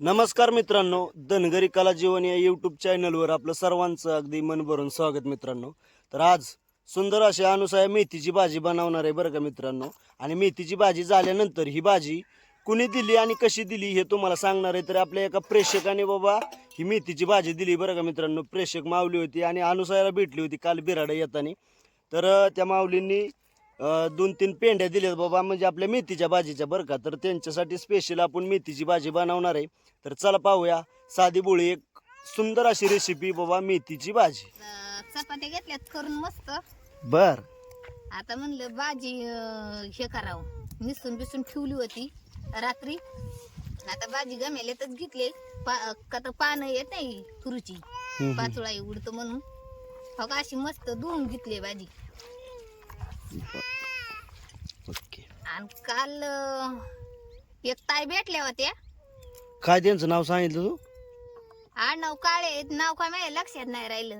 नमस्कार मित्रांनो धनगरी कला जीवन या यूट्यूब चॅनलवर आपलं सर्वांचं अगदी मन भरून स्वागत मित्रांनो. तर आज सुंदर अशी अनुसाया मेथीची भाजी बनवणार आहे बरं का मित्रांनो. आणि मेथीची भाजी झाल्यानंतर ही भाजी कुणी दिली आणि कशी दिली हे तुम्हाला सांगणार आहे. तर आपल्या एका प्रेक्षकाने बाबा ही मेथीची भाजी दिली बरं का मित्रांनो. प्रेक्षक माऊली होती आणि अनुसायाला भेटली होती काल बिराडा येताना. तर त्या माऊलींनी दोन तीन पेंड्या दिल्यात बाबा म्हणजे आपल्या मेथीच्या भाजीच्या बरं का. तर त्यांच्यासाठी स्पेशल आपण मेथीची भाजी बनवणार आहे. तर चला पाहूया. साधी बोळी एक सुंदर अशी रेसिपी बाबा मेथीची भाजी. चपात्या घेतल्यात करून मस्त. बर. आता म्हणलं भाजी अं, हे करावं. निसून बिसून ठेवली होती रात्री. आता भाजी गमेल्यातच घेतली. पा- का तर पानं येत नाही तुरीची. पाचोळा उडतं म्हणून. हो का अशी मस्त धुवून घेतली भाजी. आणि काल अं, एक ताई भेटल्या होत्या. काय त्यांचं नाव सांगितलं तू? हा नाव काळे नाव काय माझ्या लक्षात नाही राहिलं.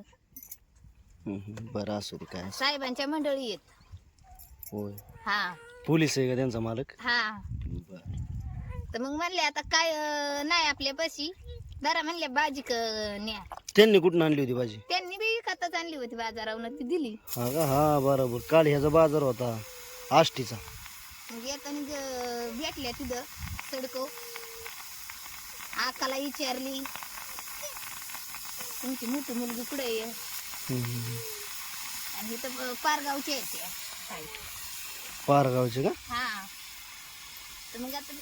हम्म, हम्म, बरं असू दे काय साहेबांच्या मंडळी आहेत. होय. हा. पोलीस आहे का त्यांचा मालक? हा. बर. तर मग म्हणले आता काय अं, नाही आपल्या पशी. जरा म्हणले भाजी क न्या. त्यांनी कुठून आणली होती भाजी? त्यांनी बी विकतच आणली होती बाजारावरून ती दिली. हा का? हा बरोबर. काल ह्याचा बाजार होता आष्टीचा. येताना ज- भेटल्या तिथं सडको. आकाला विचारली तुमची मोठी मुलगी कुठे आहे. आणि इथं पारगावची आहे त्या ताई. पारगावचे का? हा. तर मग आता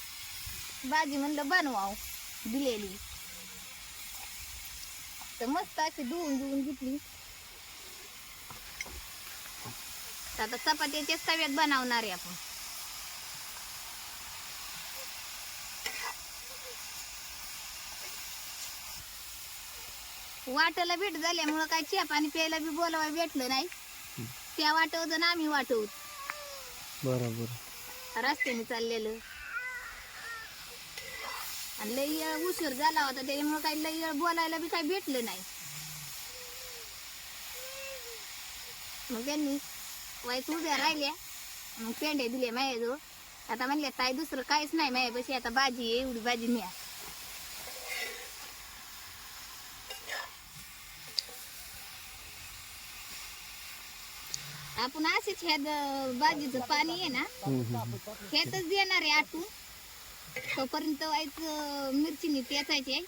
भाजी म्हणलं बनवाव दिलेली. तर मस्त अशी धुवून धुवून घेतली. तर आता चपात्याच्याच तव्यात बनवणार आहे आपण. वाटायला भेट झाल्यामुळं काय चहा पाणी प्यायला बी बोलावा भेटलं नाही. त्या वाटवत ना आम्ही वाटवत बरोबर. रस्त्याने चाललेलं. आणि लई उशीर झाला होता त्याच्यामुळे काही लई बोलायला बी काही भेटलं नाही. मग त्यांनी वाईट उभ्या राहिल्या. मग पेंड्या दिल्या माझ्याजवळ आता म्हणल्या ताई दुसरं काहीच नाही माझ्यापाशी आता भाजी आहे एवढी भाजी न्या. आपण असेच ह्यात अं, भाजीचं पाणी आहे ना. ह्यातच देणार आहे आटून. तोपर्यंत व्हायचं मिरचीने पेचायचे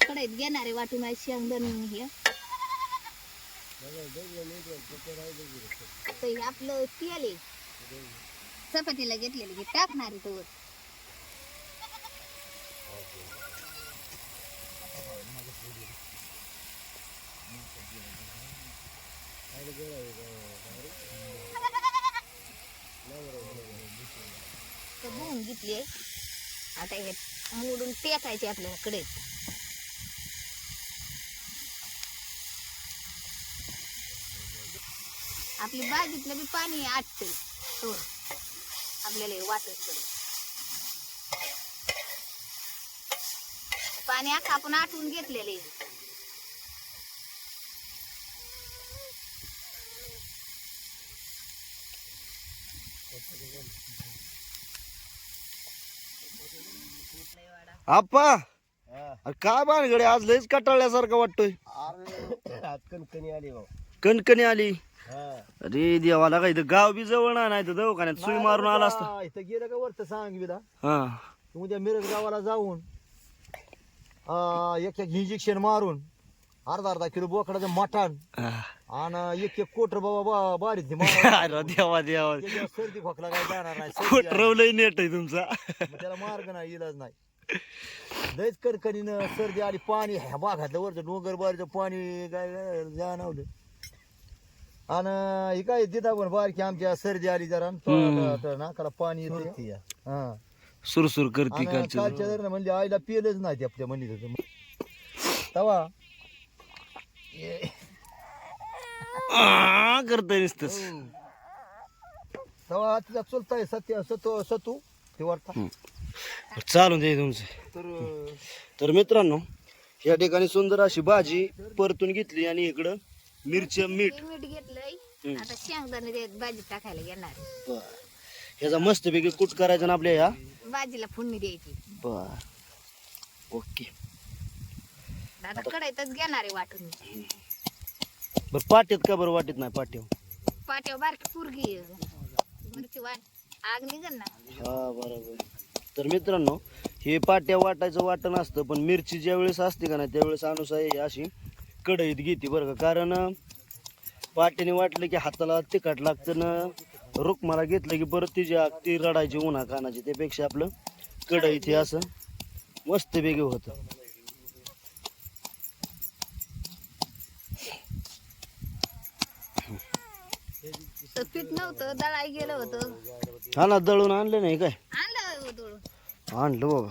कढईत घेणार आहे वाटून आहे शेंगदाण हे. तर हे आपलं तेल आहे. चपातीला घेतलेलं हे टाकणार आहे तोवर. धुवून घेतली आता हे मोडून टेकायचे आपल्याला कडे. आपली बागेतलं बी पाणी आटते आपल्याला वाटत पडेल पाणी आता आपण आठवून घेतलेले आप्पा अरे काय बाणगडे आज लयच कटाळल्यासारखं वाटतोय. कणकणी आली भाऊ. कणकणी आली. अरे देवाला काय इथं गाव बी जवळ नाही तर दवाखान्यात सुई मारून आला असता. इथं गेलं का वरत सांग विदा हा. उद्या मिरज गावाला जाऊन आ, एक एक इंजेक्शन मारून अर्धा अर्धा किलो बोकडाचं मटण. आणि एक एक कोटर बाबा बा- बारीत अरे देवा देवा. सर्दी खोकला काय जाणार नाही सर्दी नेट आहे तुमचा. मग त्याला मार्ग नाही इलाज नाही. लयच कणकणीनं सर्दी आली पाणी ह्या बागातलं वरचं डोंगर बारीचं पाणी काय काय जाणवलं. आणि हे काय तिथं पण बारकी आमच्या सर्दी आली जरा. आणि हम्म. तो- तो नाकाला पाणी येते हा. सुरसुर करते आणि कालच्या कालच्या जर म्हणजे आईला पिलंच नाही ते आपल्या म्हणली तवा करतय नुसतंच. तवा तिचा चुलताय सत्य सतो सतू ते वरता. चालून दे तुमचं. तर तर मित्रांनो या ठिकाणी सुंदर अशी भाजी परतून घेतली आणि इकडं मिरची मीठ. मीठ घेतलंय. आता शेंगदाणे ते भाजीत टाकायला घेणार ह्याचा मस्तपैकी कूट करायचा ना आपल्या ह्या? भाजीला फोडणी द्यायची. बर. ओके. आता घेणार आहे वाटून. बरं पाट्यात का बरं वाटत नाही पाट्यावर पाट्यावर बारकी पुरगी वाट. आग निघल ना. हा बरोबर. तर मित्रांनो हे पाट्या वाटायचं वाटण असतं पण मिरची ज्या वेळेस असते का नाही त्यावेळेस अनुसार अशी कढईत घेते बरं का. कारण पाट्याने वाटलं की हाताला तिखट लागतं ना. रुकमाला घेतलं की परत तिची आग ती रडायची उन्हा कानाची त्यापेक्षा आपलं कढईत हे असं मस्त वेगळं होतं. पीठ नव्हतं दळाई गेलं होतं. हा ना दळून आणलं नाही काय? आणलं हो दळून. आणलं बाबा.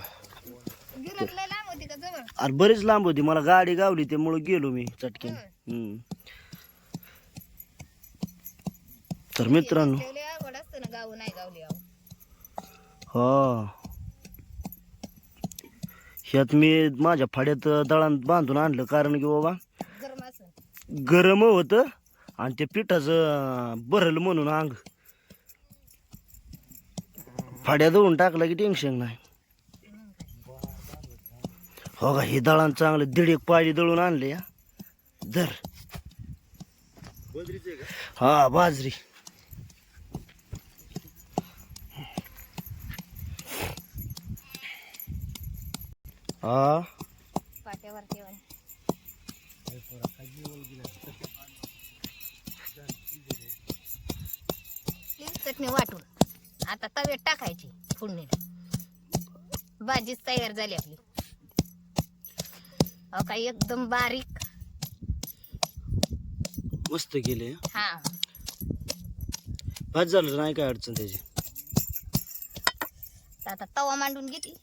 गिरत लय लांब होती का जवळ? अरे बरीच लांब होती मला गाडी गावली त्यामुळं गेलो मी चटकीन. हम्म. तर मित्रांनो. ठेवले अवघड असतं ना गाव नाही गावली अहो. हा. ह्यात मी माझ्या फाड्यात दळण बांधून आणलं कारण की बाबा गरम असं. गरम होतं आणि ते पिठाचं भरलं म्हणून अंग. फाड्या दळून टाकला की टेन्शन नाही. हो का हे दळण चांगलं दीड एक पाळी दळून आणले या धर. हा बाजरी. हा. पाट्यावर चटणी वाटून. आता तव्यात टाकायची फोडणीला. भाजीच तयार झाली आपली. अहो काही एकदम बारीक. मस्त केले हा. भात झालं नाही काय अडचण त्याची. आता तवा मांडून घेते.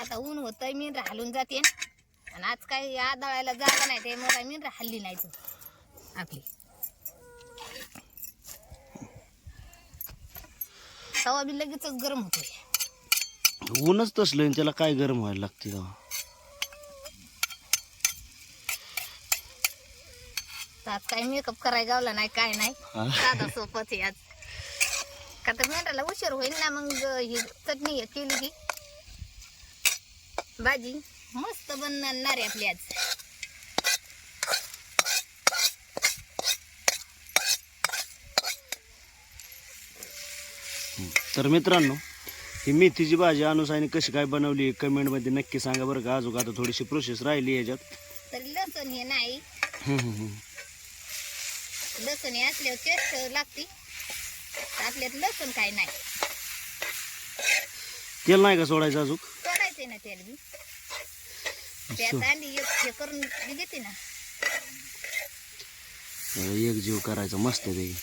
आता ऊन होतंय मी राहलून जाते. आणि आज काही आदळायला जागा नाही ते मला मी हल्ली नाही तो आपली तवा बी लगेचच गरम होतोय. ऊनच तसलं आणि त्याला काय गरम व्हायला लागते आज काही मेकअप करायला गावला नाही काय नाही. साधा सोपच आज. का तर मेंढराला उशीर होईल ना मग ही चटणी केली की. भाजी मस्त बनणार आहे आपली आज. तर मित्रांनो ही मेथीची भाजी अनुसाने कशी काय बनवली कमेंटमध्ये नक्की सांगा बरं का. अजून आता थोडीशी प्रोसेस राहिली याच्यात. तर लसूण हे नाही. लसूण हे असल्यावर टेस्ट लागते. आपल्यात लसूण काय नाही. तेल नाही का सोडायचं अजून? सोडायचे ना तेल बी. त्यात अंडी एक हे करून घेते ना. एक जीव करायचा मस्त पैकी.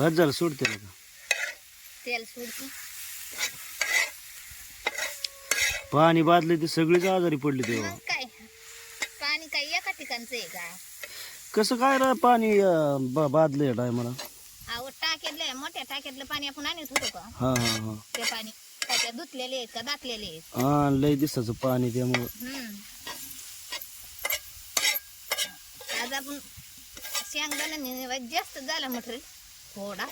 भात झालं सोडते का? तेल सोडते. पाणी बादले ते सगळेच आजारी पडले तेव्हा मग काय? पाणी काय एका ठिकाणचं आहे का? कसं काय रा पाणी अं, बा- बादलं टायमाला अहो टाक्यातलं मोठ्या टाक्यातलं पाणी आपण आणत होतो का? हा हा हा. ते पाणी टाक्यात धुतलेले आहेत का दातलेले आहेत? हा लय दिसाचं पाणी त्यामुळं. हम्म. आज आपण शेंगदाणा जास्त झाला म्हटलं. थोडा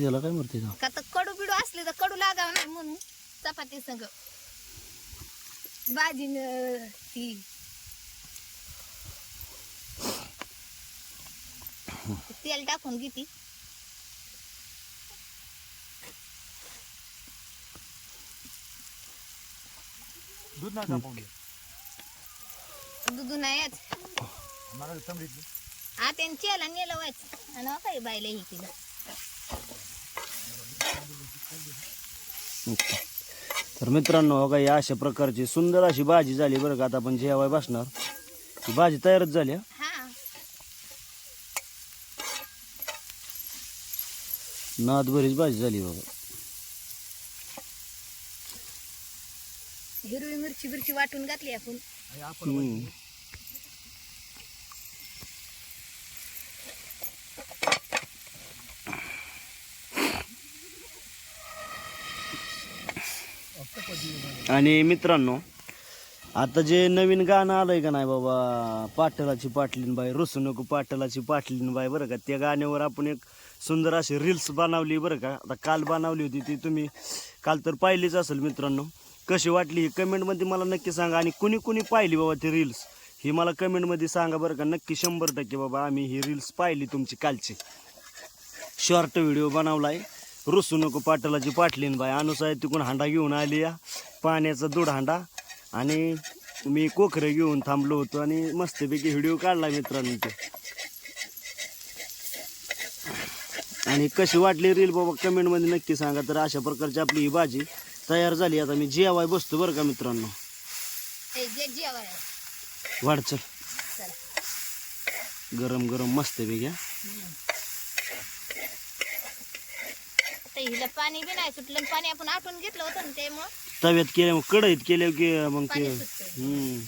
त्याला काय म्हणते का तर कडू बिडू असले तर कडू लागावं नाही म्हणून चपाती संग. भाजी न ती. तेल टाकून घेते. दूध नाही तापवलं दुधू नाहीच मला हा त्यांची याला नेलं व्हायचं आणि काही बायला ही केलं तर मित्रांनो हो का या अशा प्रकारची सुंदर अशी भाजी झाली बरं का. आता आपण जेवाय बसणार. ही भाजी तयारच झाली हा. हा. नाद बरीच भाजी झाली बाबा. हिरवी मिरची बिरची वाटून घातली आपण. हम्म. आणि मित्रांनो आता जे नवीन गाणं आलंय का नाही बाबा पाटलाची पाटलीन बाई रुसू नको पाटलाची पाटलीन बाई बरं का त्या गाण्यावर आपण एक सुंदर अशी रील्स बनवली बरं का आता काल बनवली होती ती तुम्ही काल तर पाहिलीच असेल मित्रांनो. कशी वाटली ही कमेंटमध्ये मला नक्की सांगा आणि कुणी कुणी पाहिली बाबा ती रील्स ही मला कमेंटमध्ये सांगा बरं का नक्की शंभर टक्के बाबा आम्ही ही रील्स पाहिली तुमची कालची. शॉर्ट व्हिडिओ बनवला आहे रुसू नको पाटलाची पाटलीन बाई. अनुसाय तिकडून हांडा घेऊन आली या. पाण्याचा दूध हांडा. आणि मी कोकरे घेऊन थांबलो होतो आणि मस्तपैकी व्हिडिओ काढला मित्रांनी ते आणि कशी वाटली रील बाबा? कमेंटमध्ये नक्की सांगा. तर अशा प्रकारची आपली ही भाजी तयार झाली. आता मी जेवाय बसतो बरं का मित्रांनो? वाढ चल. गरम गरम मस्तपैकी हा. ते हिला पाणी बी नाही सुटलं पाणी आपण आटून घेतलं होतं ना त्यामुळं. तव्यात केल्या मग कढईत केल्या की मग ते पाणी सुटतं हम्म.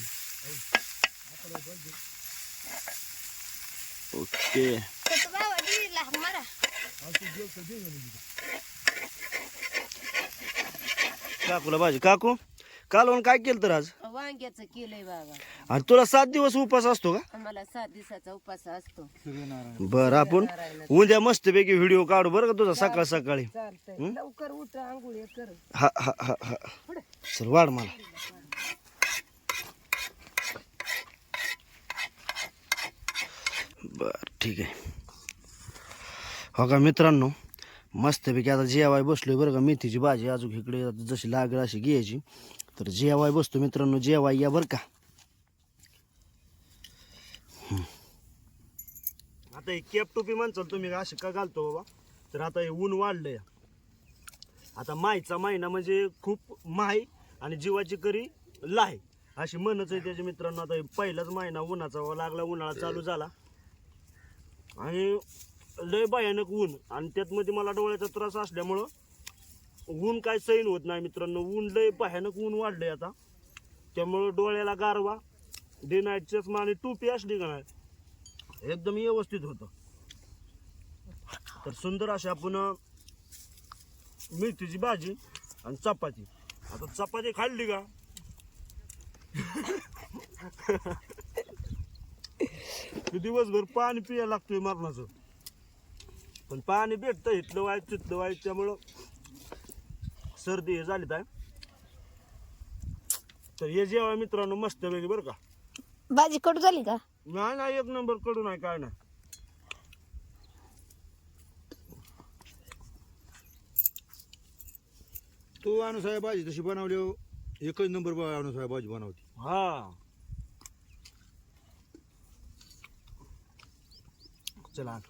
ओके. तर बाबा दिला मारा. काकूला भाजी काकू? कालवण काय केलं तर आज? वांग्याचं केलंय बाबा. आणि तुला सात दिवस उपास असतो का? आम्हाला सात दिवसाचा उपास असतो. बरं आपण उद्या मस्तपैकी व्हिडिओ काढू बरं का तुझा सकाळ सकाळी. चालतंय. लवकर उठ आंघोळ कर. हा हा हा हा. चल वाढ मला. बर ठीक आहे. हो का मित्रांनो मस्तपैकी आता जेवाय बसलोय बरं का मेथीची भाजी अजून इकडे जशी लागेल अशी घ्यायची. तर जेवाय बसतो मित्रांनो जेवाय या बरं का. आता हे केप टोपी म्हणचाल तुम्ही असे का घालतो बाबा? तर आता हे ऊन वाढलंय. आता मायचा महिना म्हणजे खूप माय आणि जीवाची करी लाय अशी म्हणच आहे त्याच्या मित्रांनो आता हे पहिलाच महिना उन्हाचा लागला उन्हाळा चालू झाला. आणि लय भयानक ऊन. आणि त्यात मध्ये मला डोळ्याचा त्रास असल्यामुळं ऊन काय सैन होत नाही मित्रांनो. ऊन लय भयानक ऊन वाढलंय आता. त्यामुळं डोळ्याला गारवा. डे नाईट चष्मा आणि टोपी असली का नाही? एकदम व्यवस्थित होतं. तर सुंदर अशी आपण मेथीची भाजी आणि चपाती. आता चपाती खाल्ली का? दिवसभर पाणी पिया लागतोय मरणाचं. पण पाणी भेटतं इथलं वाईट तिथलं वाईट. त्यामुळं सर्दी हे झाली काय तर हे जेव्हा मित्रांनो मस्त वेगळी बरं का. भाजी कडू झाली का? नाही नाही एक नंबर कडू नाही काय नाही. तू अनुसाय भाजी तशी बनवली हो. एकच नंबर अनुसाय भाजी बनवती. हा. चला आण.